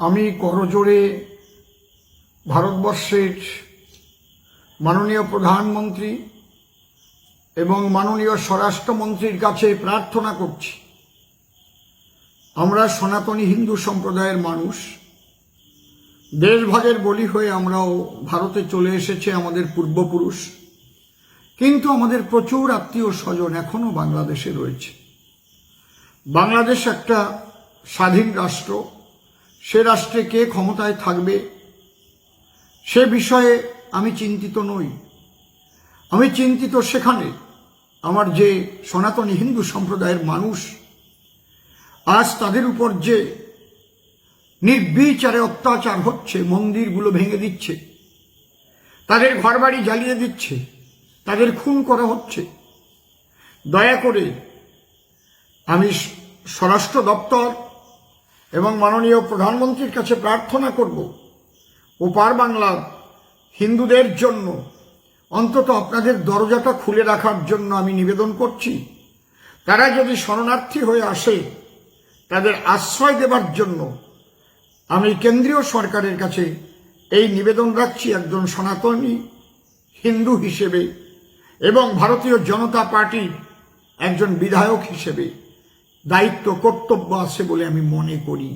আমি করজোড়ে ভারতবর্ষের মাননীয় প্রধানমন্ত্রী এবং মাননীয় স্বরাষ্ট্রমন্ত্রীর কাছে প্রার্থনা করছি। আমরা সনাতনী হিন্দু সম্প্রদায়ের মানুষ। দেশভাগের বলি হয়ে আমরাও ভারতে চলে এসেছে আমাদের পূর্বপুরুষ। কিন্তু আমাদের প্রচুর আত্মীয় স্বজন এখনও বাংলাদেশে রয়েছে। বাংলাদেশ একটা স্বাধীন রাষ্ট্র। সে রাষ্ট্রে কে ক্ষমতায় থাকবে, সে বিষয়ে আমি চিন্তিত নই। আমি চিন্তিত সেখানে আমার যে সনাতনী হিন্দু সম্প্রদায়ের মানুষ, আজ তাদের উপর যে নির্বিচারে অত্যাচার হচ্ছে, মন্দিরগুলো ভেঙে দিচ্ছে, তাদের ঘরবাড়ি জ্বালিয়ে দিচ্ছে, তাদের খুন করা হচ্ছে, দয়া করে আমি স্বরাষ্ট্র দপ্তর এবং মাননীয় প্রধানমন্ত্রীর কাছে প্রার্থনা করব, ওপার বাংলার হিন্দুদের জন্য, অন্তত আপনাদের দরজাটা খুলে রাখার জন্য আমি নিবেদন করছি। তারা যদি শরণার্থী হয়ে আসে, তাদের আশ্রয় দেবার জন্য আমি কেন্দ্রীয় সরকারের কাছে এই নিবেদন রাখছি একজন সনাতনী হিন্দু হিসেবে এবং ভারতীয় জনতা পার্টির একজন বিধায়ক হিসেবে। দায়িত্ব কর্তব্য আছে বলে আমি মনে করি।